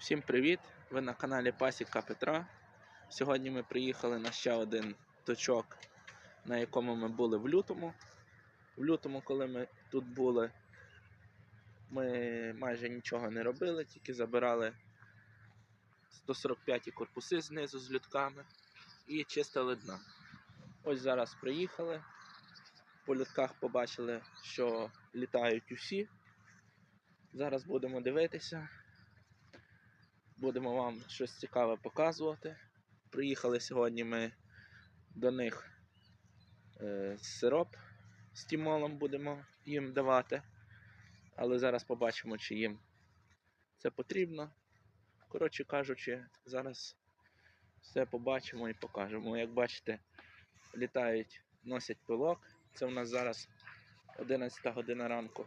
Всім привіт! Ви на каналі Пасіка Петра. Сьогодні ми приїхали на ще один точок, на якому ми були в лютому. В лютому, коли ми тут були, ми майже нічого не робили, тільки забирали 145 корпуси знизу з людками і чистили дна. Ось зараз приїхали. По людках побачили, що літають усі. Зараз будемо дивитися. Будемо вам щось цікаве показувати. Приїхали сьогодні ми до них е, сироп з тімолом будемо їм давати. Але зараз побачимо, чи їм це потрібно. Коротше кажучи, зараз все побачимо і покажемо. Як бачите, літають, носять пилок. Це у нас зараз 11 година ранку.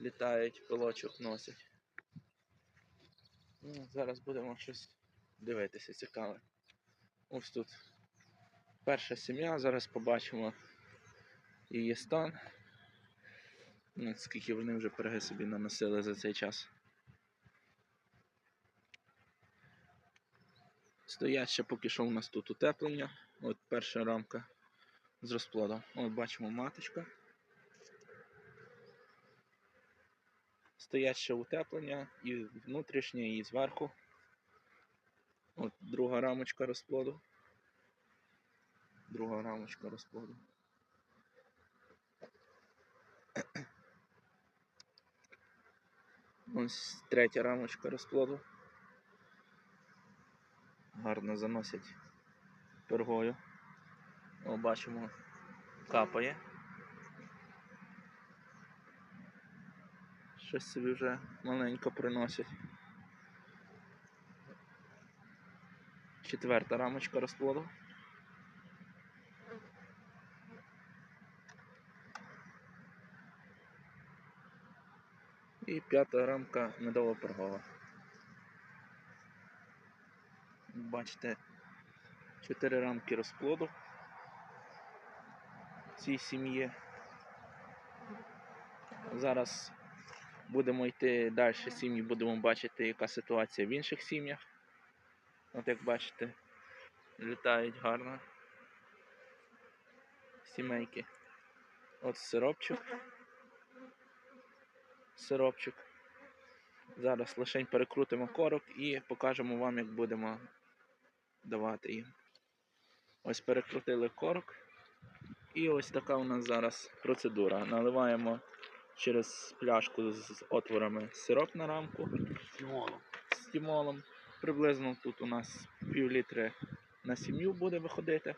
Літають, пилочок носять. Ну, зараз будемо щось дивитися цікаве. Ось тут перша сім'я, зараз побачимо її стан. Ну, скільки вони вже пироги собі наносили за цей час. Стоять ще поки що у нас тут утеплення. От перша рамка з розплодом. От бачимо маточка. Стоять ще утеплення і внутрішнє, і зверху. От друга рамочка розплоду. Друга рамочка розплоду. Ось третя рамочка розплоду. Гарно заносять пергою. О, бачимо, капає. Щось собі вже маленько приносять. Четверта рамочка розплоду. І п'ята рамка медово-пергова. Бачите, чотири рамки розплоду цій сім'ї. Зараз будемо йти далі сім'ї, будемо бачити, яка ситуація в інших сім'ях. От як бачите, літають гарно. Сімейки. От сиропчик. Сиропчик. Зараз лише перекрутимо корок і покажемо вам, як будемо давати їм. Ось перекрутили корок. І ось така у нас зараз процедура. Наливаємо через пляшку з отворами сироп на рамку з тімолом. Приблизно тут у нас пів літри на сім'ю буде виходити.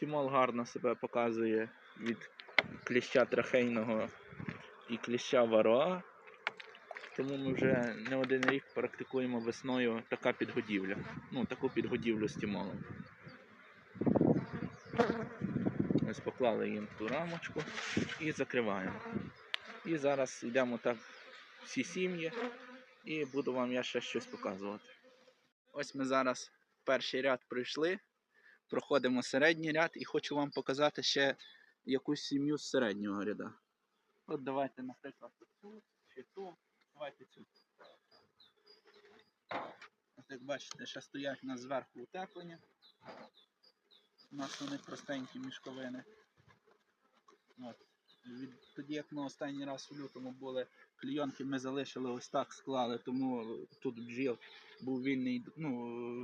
Тімол гарно себе показує від кліща трахейного і кліща вароа. Тому ми вже не один рік практикуємо весною така підгодівля. Ну, таку підгодівлю з тімолом. Ось поклали їм ту рамочку і закриваємо. І зараз йдемо так всі сім'ї і буду вам я ще щось показувати. Ось ми зараз перший ряд пройшли, проходимо середній ряд і хочу вам показати ще якусь сім'ю з середнього ряда. От давайте, наприклад, цю чи ту. Давайте цю. От як бачите, ще стоять у нас зверху утеплення. У нас вони простенькі мішковини. От. Від, тоді, як ми останній раз у лютому були, клійонки ми залишили ось так склали, тому тут бджіл був вільний, ну,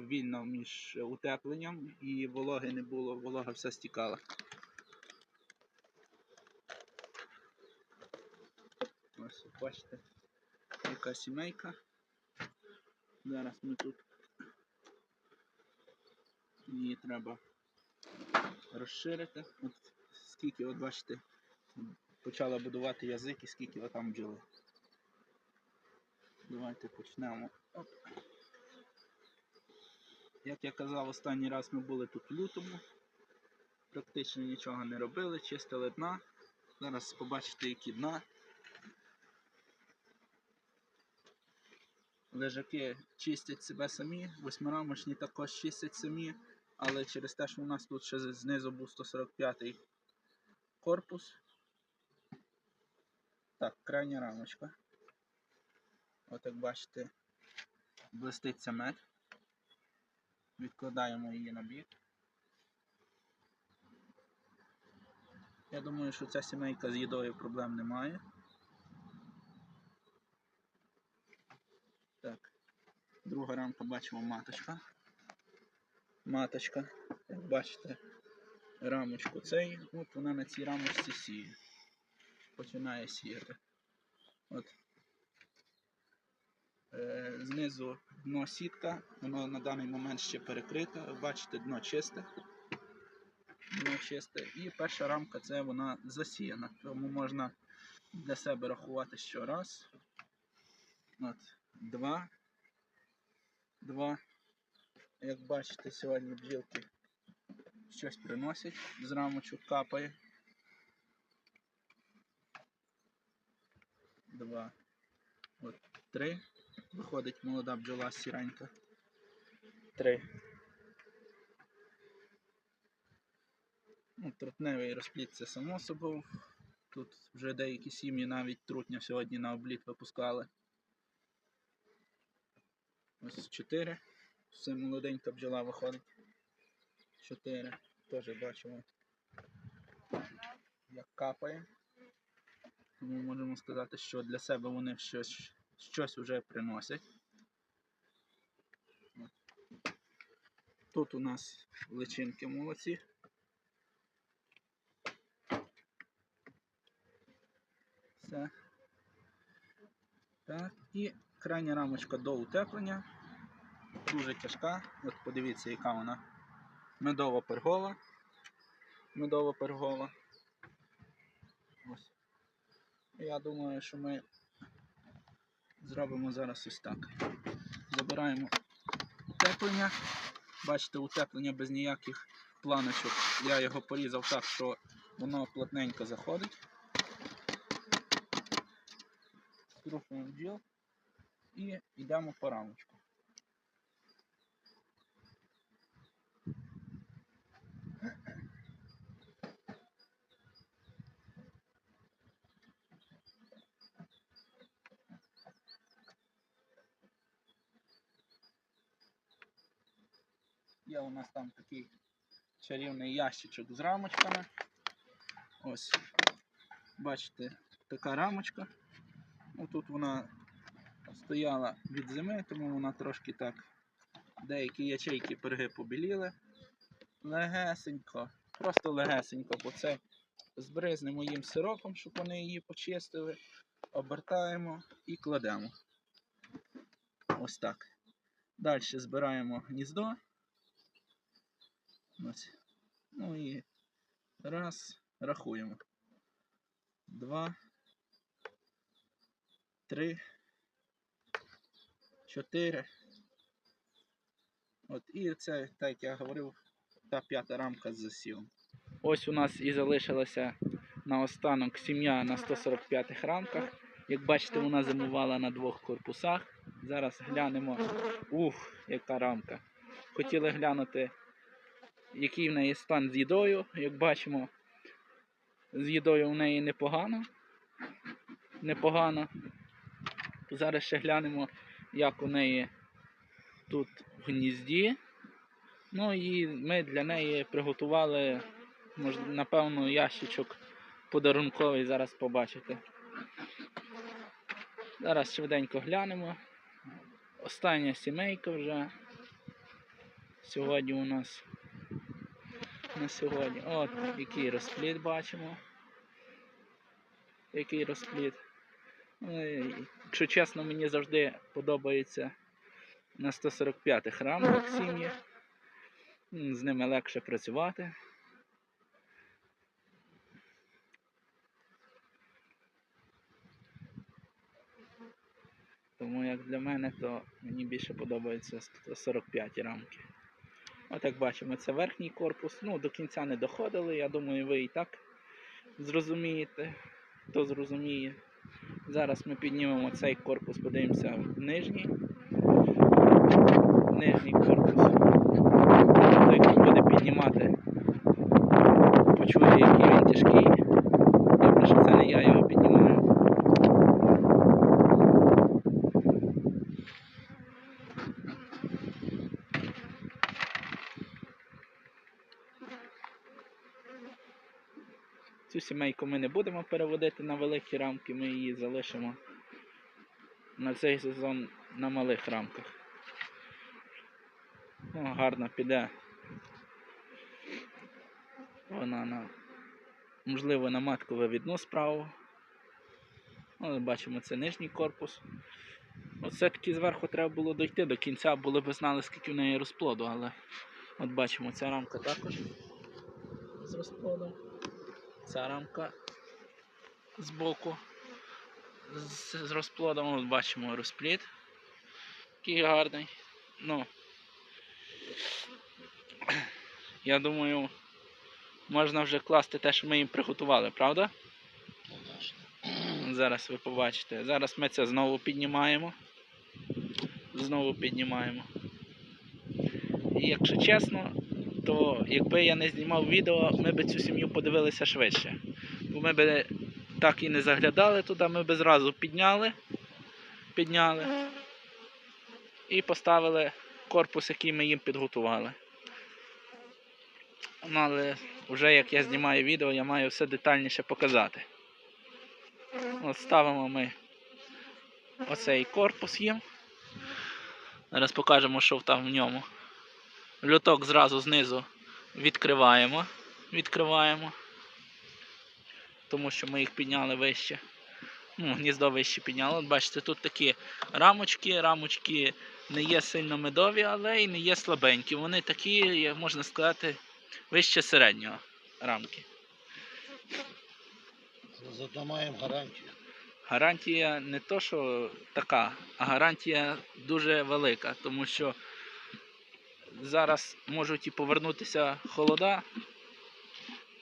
вільно між утепленням і вологи не було, волога вся стікала. Ось бачите, яка сімейка. Зараз ми тут її треба розширити. От скільки, от бачите, почала будувати язик і скільки там бджоли. Давайте почнемо. Оп. Як я казав, останній раз ми були тут в лютому. Практично нічого не робили, чистили дна. Зараз побачите, які дна. Лежаки чистять себе самі, восьмирамочні також чистять самі, але через те, що у нас тут ще знизу був 145 корпус. Так, крайня рамочка. От як бачите, блиститься мед. Відкладаємо її на бік. Я думаю, що ця сімейка з їдою проблем немає. Так. Друга рамка бачимо маточка. Маточка, як бачите, рамочку цей, от вона на цій рамочці сіє. Починає сіяти. От. Е, знизу дно сітка, воно на даний момент ще перекрите. Бачите, дно чисте. Дно чисте. І перша рамка це вона засіяна. Тому можна для себе рахувати що раз. От, два. Два. Як бачите, сьогодні бджілки щось приносять, з рамочок капає. Два. От три. Виходить молода бджола сіренька. Три. Ну, трутневий розплід це само собою. Тут вже деякі сім'ї навіть трутня сьогодні на обліт випускали. Ось чотири. Все молоденька бджола виходить. Чотири. Теж бачимо, як капає. Тому можемо сказати, що для себе вони щось, щось вже приносять. Тут у нас личинки молодці. Все. Так, і крайня рамочка до утеплення. Дуже тяжка. От подивіться, яка вона медова пергова. Медова пергова. Ось. Я думаю, що ми зробимо зараз ось так. Забираємо утеплення. Бачите, утеплення без ніяких планочок. Я його порізав так, що воно плотненько заходить. Струшуємо бджіл і йдемо по рамочку. Є у нас там такий чарівний ящичок з рамочками. Ось, бачите, така рамочка. Тут вона стояла від зими, тому вона трошки так, деякі ячейки перги побіліли. Легесенько, просто легесенько, бо це збризнемо їм сиропом, щоб вони її почистили. Обертаємо і кладемо. Ось так. Далі збираємо гніздо. Ось. Ну і раз, рахуємо. Два. Три. Чотири. От і це, так як я говорив, та п'ята рамка з засівом. Ось у нас і залишилася наостанок сім'я на 145 рамках. Як бачите, вона зимувала на двох корпусах. Зараз глянемо. Ух, яка рамка. Хотіли глянути, який в неї стан з їдою. Як бачимо, з їдою в неї непогано. Непогано. Зараз ще глянемо, як у неї тут в гнізді. Ну і ми для неї приготували, напевно, ящичок подарунковий, зараз побачите. Зараз швиденько глянемо. Остання сімейка вже. Сьогодні у нас на сьогодні. От, який розплід бачимо. Який розплід. Ну, Якщо чесно, мені завжди подобається на 145 рамках сім'ї. З ними легше працювати. Тому як для мене, то мені більше подобаються 145 рамки. От як бачимо, це верхній корпус. Ну, до кінця не доходили. Я думаю, ви і так зрозумієте, хто зрозуміє. Зараз ми піднімемо цей корпус, подивимося в нижній. Нижній корпус. Той, хто буде піднімати, почує, який він тяжкий. Добре, що це не я його піднімаю. Цю сімейку ми не будемо переводити на великі рамки, ми її залишимо на цей сезон на малих рамках. Ну, гарно піде. Вона на, можливо, на матку вивідну справу. Ну, бачимо, це нижній корпус. От все-таки зверху треба було дойти до кінця, були б знали, скільки в неї розплоду, але от бачимо, ця рамка також з розплодом. Ця рамка з, з розплодом. Бачимо розплід. Який гарний. Ну, я думаю, можна вже класти те, що ми їм приготували, правда? Зараз ви побачите. Зараз ми це знову піднімаємо. Знову піднімаємо. І якщо чесно, то якби я не знімав відео, ми б цю сім'ю подивилися швидше. Бо ми б так і не заглядали туди, ми б зразу підняли, підняли і поставили корпус, який ми їм підготували. Ну, але вже як я знімаю відео, я маю все детальніше показати. От ставимо ми оцей корпус їм. Зараз покажемо, що там в ньому. Люток зразу знизу відкриваємо. Відкриваємо. Тому що ми їх підняли вище. Ну, гніздо вище підняли. От бачите, тут такі рамочки. Рамочки не є сильно медові, але і не є слабенькі. Вони такі, як можна сказати, вище середнього рамки. Зато маємо гарантію. Гарантія не то, що така, а гарантія дуже велика, тому що зараз можуть і повернутися холода,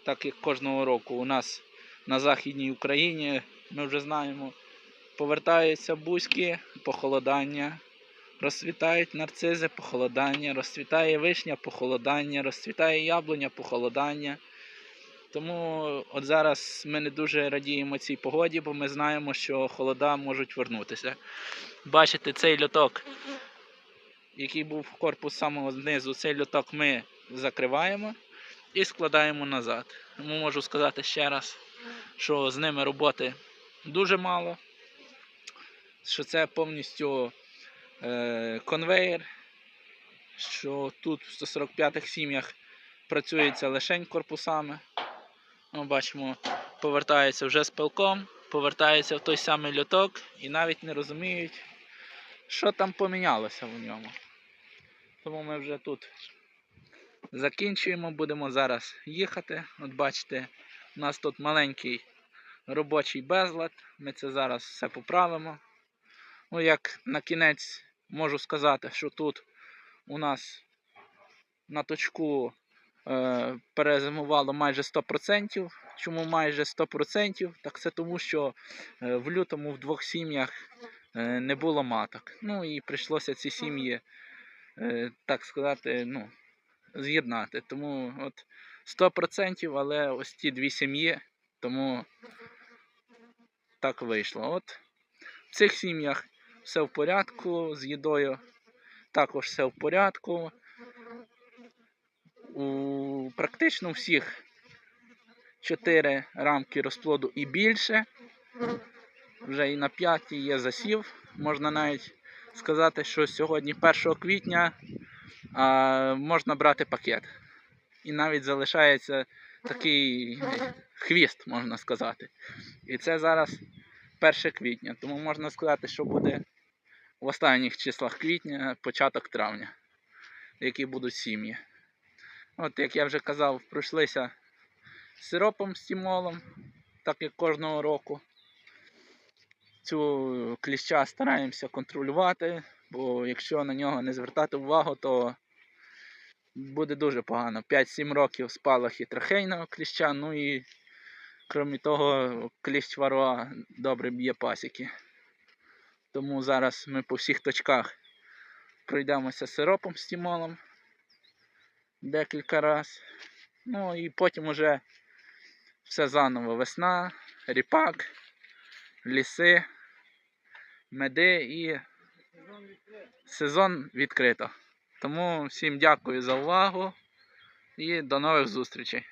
так як кожного року у нас на Західній Україні, ми вже знаємо, повертаються бузьки, похолодання, розцвітають нарцизи, похолодання, розцвітає вишня, похолодання, розцвітає яблуня, похолодання. Тому от зараз ми не дуже радіємо цій погоді, бо ми знаємо, що холода можуть вернутися. Бачите, цей льоток, який був корпус самого знизу, цей льоток ми закриваємо і складаємо назад. Тому можу сказати ще раз, що з ними роботи дуже мало, що це повністю е, конвейер, що тут в 145-х сім'ях працюється лише корпусами. Ми бачимо, повертається вже з пилком, повертається в той самий льоток і навіть не розуміють, що там помінялося в ньому. Тому ми вже тут закінчуємо, будемо зараз їхати. От бачите, у нас тут маленький робочий безлад. Ми це зараз все поправимо. Ну, як на кінець можу сказати, що тут у нас на точку е, перезимувало майже 100%. Чому майже 100%? Так це тому, що е, в лютому в двох сім'ях е, не було маток. Ну і прийшлося ці сім'ї, так сказати, ну, з'єднати. Тому от 100%, але ось ті дві сім'ї, тому так вийшло. От в цих сім'ях все в порядку, з їдою також все в порядку. У практично всіх 4 рамки розплоду і більше. Вже і на п'ятій є засів. Можна навіть сказати, що сьогодні 1 квітня а, можна брати пакет. І навіть залишається такий хвіст, можна сказати. І це зараз 1 квітня. Тому можна сказати, що буде в останніх числах квітня, початок травня, які будуть сім'ї. От, як я вже казав, пройшлися сиропом з тімолом, так як кожного року. Цю кліща стараємося контролювати, бо якщо на нього не звертати увагу, то буде дуже погано. 5-7 років спалахи трахейного кліща, ну і крім того, кліщ варуа добре б'є пасіки. Тому зараз ми по всіх точках пройдемося сиропом з тімолом декілька разів. Ну і потім уже все заново. Весна, ріпак, ліси, меди і сезон відкрито. Тому всім дякую за увагу і до нових зустрічей.